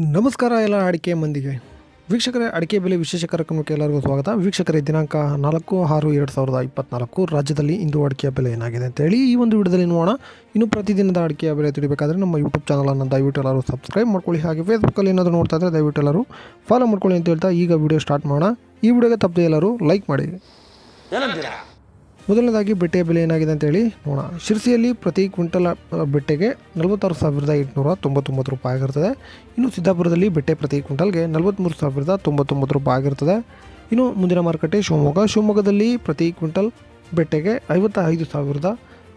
ನಮಸ್ಕಾರ ಎಲ್ಲ ಅಡಿಕೆ ಮಂದಿಗೆ. ವೀಕ್ಷಕರೇ, ಅಡಿಕೆ ಬೆಲೆ ವಿಶೇಷ ಕಾರ್ಯಕ್ರಮಕ್ಕೆ ಎಲ್ಲರಿಗೂ ಸ್ವಾಗತ. ವೀಕ್ಷಕರೇ, ದಿನಾಂಕ ನಾಲ್ಕು ಆರು ಎರಡು ಸಾವಿರದ ಇಪ್ಪತ್ನಾಲ್ಕು, ರಾಜ್ಯದಲ್ಲಿ ಇಂದು ಅಡಿಕೆಯ ಬೆಲೆ ಏನಾಗಿದೆ ಅಂತೇಳಿ ಈ ಒಂದು ವಿಡಿಯೋದಲ್ಲಿ ನೋಡೋಣ. ಇನ್ನು ಪ್ರತಿದಿನದ ಅಡಿಕೆಯ ಬೆಲೆ ತಿಳಿಬೇಕಾದ್ರೆ ನಮ್ಮ ಯೂಟ್ಯೂಬ್ ಚಾನಲನ್ನು ದಯವಿಟ್ಟು ಎಲ್ಲರೂ ಸಬ್ಸ್ಕ್ರೈಬ್ ಮಾಡ್ಕೊಳ್ಳಿ. ಹಾಗೆ ಫೇಸ್ಬುಕ್ಕಲ್ಲಿ ಏನಾದರೂ ನೋಡ್ತಾ ಇದ್ದರೆ ದಯವಿಟ್ಟು ಎಲ್ಲರೂ ಫಾಲೋ ಮಾಡ್ಕೊಳ್ಳಿ ಅಂತ ಹೇಳ್ತಾ ಈಗ ವಿಡಿಯೋ ಸ್ಟಾರ್ಟ್ ಮಾಡೋಣ. ಈ ವಿಡಿಯೋಗೆ ತಪ್ಪದೆ ಎಲ್ಲರೂ ಲೈಕ್ ಮಾಡಿ. ಮೊದಲನೇದಾಗಿ ಬೆಟ್ಟೆಯ ಬೆಲೆ ಏನಾಗಿದೆ ಅಂತೇಳಿ ನೋಡೋಣ. ಶಿರಸಿಯಲ್ಲಿ ಪ್ರತಿ ಕ್ವಿಂಟಲ್ ಬೆಟ್ಟೆಗೆ ನಲವತ್ತಾರು ಸಾವಿರದ ಎಂಟುನೂರ ತೊಂಬತ್ತೊಂಬತ್ತು ರೂಪಾಯಿ ಆಗಿರ್ತದೆ. ಇನ್ನು ಸಿದ್ದಾಪುರದಲ್ಲಿ ಬೆಟ್ಟೆ ಪ್ರತಿ ಕ್ವಿಂಟಲ್ಗೆ ನಲವತ್ತ್ಮೂರು ಸಾವಿರದ ತೊಂಬತ್ತೊಂಬತ್ತು ರೂಪಾಯಿ ಆಗಿರ್ತದೆ. ಇನ್ನು ಮುಂದಿನ ಮಾರುಕಟ್ಟೆ ಶಿವಮೊಗ್ಗ. ಶಿವಮೊಗ್ಗದಲ್ಲಿ ಪ್ರತಿ ಕ್ವಿಂಟಲ್ ಬೆಟ್ಟೆಗೆ ಐವತ್ತ ಐದು ಸಾವಿರದ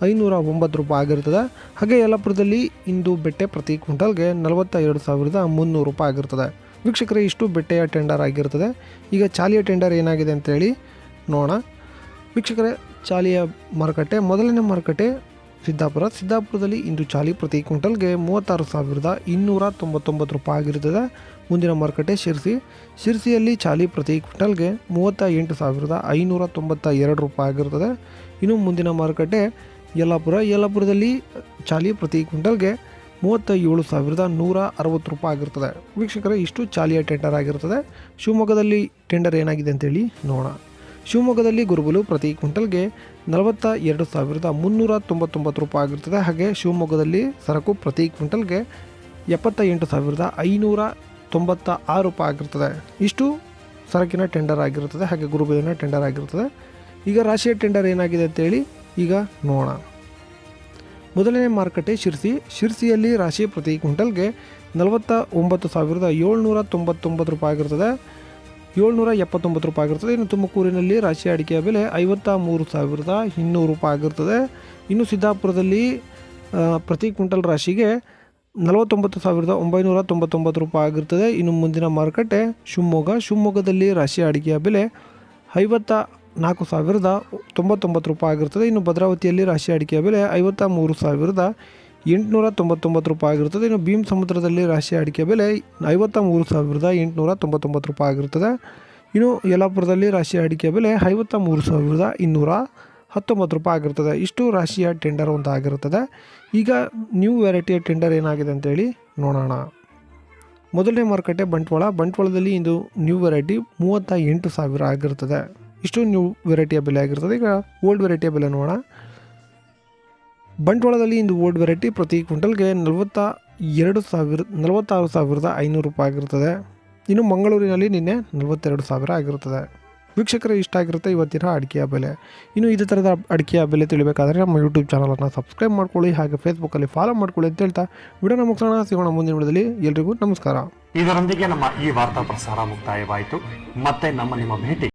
ಐನೂರ ಒಂಬತ್ತು ರೂಪಾಯಿ ಆಗಿರ್ತದೆ. ಹಾಗೆ ಯಲ್ಲಾಪುರದಲ್ಲಿ ಇಂದು ಬೆಟ್ಟೆ ಪ್ರತಿ ಕ್ವಿಂಟಲ್ಗೆ ನಲವತ್ತ ಎರಡು ಸಾವಿರದ ಮುನ್ನೂರು ರೂಪಾಯಿ ಆಗಿರ್ತದೆ. ವೀಕ್ಷಕರೇ, ಇಷ್ಟು ಬೆಟ್ಟೆಯ ಟೆಂಡರ್ ಆಗಿರ್ತದೆ. ಈಗ ಚಾಲಿಯ ಟೆಂಡರ್ ಏನಾಗಿದೆ ಅಂತೇಳಿ ನೋಡೋಣ. ವೀಕ್ಷಕರೇ ಚಾಲಿಯ ಮಾರುಕಟ್ಟೆ, ಮೊದಲನೇ ಮಾರುಕಟ್ಟೆ ಸಿದ್ದಾಪುರ. ಸಿದ್ದಾಪುರದಲ್ಲಿ ಇಂದು ಚಾಲಿ ಪ್ರತಿ ಕ್ವಿಂಟಲ್ಗೆ ಮೂವತ್ತಾರು ಸಾವಿರದ ಇನ್ನೂರ ತೊಂಬತ್ತೊಂಬತ್ತು ರೂಪಾಯಿ ಆಗಿರುತ್ತದೆ. ಮುಂದಿನ ಮಾರುಕಟ್ಟೆ ಶಿರ್ಸಿ. ಶಿರ್ಸಿಯಲ್ಲಿ ಚಾಲಿ ಪ್ರತಿ ಕ್ವಿಂಟಲ್ಗೆ ಮೂವತ್ತ ಎಂಟು ಸಾವಿರದ ಐನೂರ ತೊಂಬತ್ತ ಎರಡು ರೂಪಾಯಿ ಆಗಿರುತ್ತದೆ. ಇನ್ನು ಮುಂದಿನ ಮಾರುಕಟ್ಟೆ ಯಲ್ಲಾಪುರ. ಯಲ್ಲಾಪುರದಲ್ಲಿ ಚಾಲಿ ಪ್ರತಿ ಕ್ವಿಂಟಲ್ಗೆ ಮೂವತ್ತ ಏಳು ಸಾವಿರದ ನೂರ ಅರವತ್ತು ರೂಪಾಯಿ ಆಗಿರ್ತದೆ ವೀಕ್ಷಕರ, ಇಷ್ಟು ಚಾಲಿಯ ಟೆಂಡರ್ ಆಗಿರ್ತದೆ ಶಿವಮೊಗ್ಗದಲ್ಲಿ ಟೆಂಡರ್ ಏನಾಗಿದೆ ಅಂತೇಳಿ ನೋಡೋಣ. ಶಿವಮೊಗ್ಗದಲ್ಲಿ ಗುರುಬಲು ಪ್ರತಿ ಕ್ವಿಂಟಲ್ಗೆ ನಲವತ್ತ ಎರಡು ಸಾವಿರದ ಮುನ್ನೂರ ತೊಂಬತ್ತೊಂಬತ್ತು ರೂಪಾಯಿ ಆಗಿರ್ತದೆ. ಹಾಗೆ ಶಿವಮೊಗ್ಗದಲ್ಲಿ ಸರಕು ಪ್ರತಿ ಕ್ವಿಂಟಲ್ಗೆ ಎಪ್ಪತ್ತ ಎಂಟು ಸಾವಿರದ ಐನೂರ ತೊಂಬತ್ತ ಆರು ರೂಪಾಯಿ ಆಗಿರ್ತದೆ. ಇಷ್ಟು ಸರಕಿನ ಟೆಂಡರ್ ಆಗಿರುತ್ತದೆ ಹಾಗೆ ಗುರುಬಲಿನ ಟೆಂಡರ್ ಆಗಿರ್ತದೆ. ಈಗ ರಾಶಿಯ ಟೆಂಡರ್ ಏನಾಗಿದೆ ಅಂತೇಳಿ ಈಗ ನೋಡೋಣ. ಮೊದಲನೇ ಮಾರುಕಟ್ಟೆ ಶಿರ್ಸಿ. ಶಿರ್ಸಿಯಲ್ಲಿ ರಾಶಿ ಪ್ರತಿ ಕ್ವಿಂಟಲ್ಗೆ ನಲವತ್ತ ಒಂಬತ್ತು ಸಾವಿರದ ಏಳ್ನೂರ ತೊಂಬತ್ತೊಂಬತ್ತು ರೂಪಾಯಿ ಆಗಿರ್ತದೆ. ಏಳ್ನೂರ ಎಪ್ಪತ್ತೊಂಬತ್ತು ರೂಪಾಯಿ ಆಗಿರ್ತದೆ. ಇನ್ನು ತುಮಕೂರಿನಲ್ಲಿ ರಾಶಿ ಅಡಿಕೆಯ ಬೆಲೆ ಐವತ್ತ ಮೂರು ಸಾವಿರದ ಇನ್ನೂರು ರೂಪಾಯಿ ಆಗಿರ್ತದೆ. ಇನ್ನು ಸಿದ್ದಾಪುರದಲ್ಲಿ ಪ್ರತಿ ಕ್ವಿಂಟಲ್ ರಾಶಿಗೆ ನಲವತ್ತೊಂಬತ್ತು ಸಾವಿರದ ಒಂಬೈನೂರ ತೊಂಬತ್ತೊಂಬತ್ತು ರೂಪಾಯಿ ಆಗಿರ್ತದೆ. ಇನ್ನು ಮುಂದಿನ ಮಾರುಕಟ್ಟೆ ಶಿವಮೊಗ್ಗ. ಶಿವಮೊಗ್ಗದಲ್ಲಿ ರಾಶಿ ಅಡಿಕೆಯ ಬೆಲೆ ಐವತ್ತ ನಾಲ್ಕು ಸಾವಿರದ ತೊಂಬತ್ತೊಂಬತ್ತು ರೂಪಾಯಿ ಆಗಿರ್ತದೆ. ಇನ್ನು ಭದ್ರಾವತಿಯಲ್ಲಿ ರಾಶಿ ಅಡಿಕೆಯ ಬೆಲೆ ಐವತ್ತ ಮೂರು ಸಾವಿರದ ಎಂಟುನೂರ ತೊಂಬತ್ತೊಂಬತ್ತು ರೂಪಾಯಿ ಆಗಿರ್ತದೆ ಇನ್ನು ಭೀಮ್ ಸಮುದ್ರದಲ್ಲಿ ರಾಶಿ ಅಡಿಕೆ ಬೆಲೆ ಐವತ್ತ ಮೂರು ಸಾವಿರದ ಎಂಟುನೂರ ತೊಂಬತ್ತೊಂಬತ್ತು ರೂಪಾಯಿ ಆಗಿರ್ತದೆ ಇನ್ನು ಯಲ್ಲಾಪುರದಲ್ಲಿ ರಾಶಿ ಅಡಿಕೆ ಬೆಲೆ ಐವತ್ತ ಮೂರು ಸಾವಿರದ ಇನ್ನೂರ ಹತ್ತೊಂಬತ್ತು ರೂಪಾಯಿ ಆಗಿರ್ತದೆ ಇಷ್ಟು ರಾಶಿಯ ಟೆಂಡರ್ ಅಂತ ಆಗಿರುತ್ತದೆ ಈಗ ನ್ಯೂ ವೆರೈಟಿಯ ಟೆಂಡರ್ ಏನಾಗಿದೆ ಅಂತೇಳಿ ನೋಡೋಣ. ಮೊದಲನೇ ಮಾರುಕಟ್ಟೆ ಬಂಟ್ವಾಳ. ಬಂಟ್ವಾಳದಲ್ಲಿ ಇಂದು ನ್ಯೂ ವೆರೈಟಿ ಮೂವತ್ತ ಎಂಟು ಸಾವಿರ ಆಗಿರ್ತದೆ ಇಷ್ಟು ನ್ಯೂ ವೆರೈಟಿಯ ಬೆಲೆ ಆಗಿರ್ತದೆ ಈಗ ಓಲ್ಡ್ ವೆರೈಟಿಯ ಬೆಲೆ ನೋಡೋಣ. ಬಂಟ್ವಾಳದಲ್ಲಿ ಇಂದು ಓಲ್ಡ್ ವೆರೈಟಿ ಪ್ರತಿ ಕ್ವಿಂಟಲ್ಗೆ ನಲವತ್ತ ಎರಡು ಸಾವಿರ, ನಲವತ್ತಾರು ಸಾವಿರದ ಐನೂರು ರೂಪಾಯಿ ಆಗಿರ್ತದೆ ಇನ್ನು ಮಂಗಳೂರಿನಲ್ಲಿ ನಿನ್ನೆ ನಲವತ್ತೆರಡು ಸಾವಿರ ಆಗಿರುತ್ತದೆ. ವೀಕ್ಷಕರು, ಇಷ್ಟ ಆಗಿರುತ್ತೆ ಇವತ್ತಿನ ಅಡಿಕೆಯ ಬೆಲೆ. ಇನ್ನು ಇದೇ ಥರದ ಅಡಿಕೆಯ ಬೆಲೆ ತಿಳಿಬೇಕಾದ್ರೆ ನಮ್ಮ ಯೂಟ್ಯೂಬ್ ಚಾನಲನ್ನು ಸಬ್ಸ್ಕ್ರೈಬ್ ಮಾಡ್ಕೊಳ್ಳಿ ಹಾಗೆ ಫೇಸ್ಬುಕ್ಕಲ್ಲಿ ಫಾಲೋ ಮಾಡ್ಕೊಳ್ಳಿ ಅಂತ ಹೇಳ್ತಾ ವಿಡಿಯೋನ ಮುಗಿಸೋಣ. ಸಿಗೋಣ ಮುಂದಿನ ವಿಡಿಯೋದಲ್ಲಿ. ಎಲ್ರಿಗೂ ನಮಸ್ಕಾರ. ಇದರೊಂದಿಗೆ ನಮ್ಮ ಈ ವಾರ್ತಾ ಪ್ರಸಾರ ಮುಕ್ತಾಯವಾಯಿತು. ಮತ್ತೆ ನಮ್ಮ ನಿಮ್ಮ ಭೇಟಿ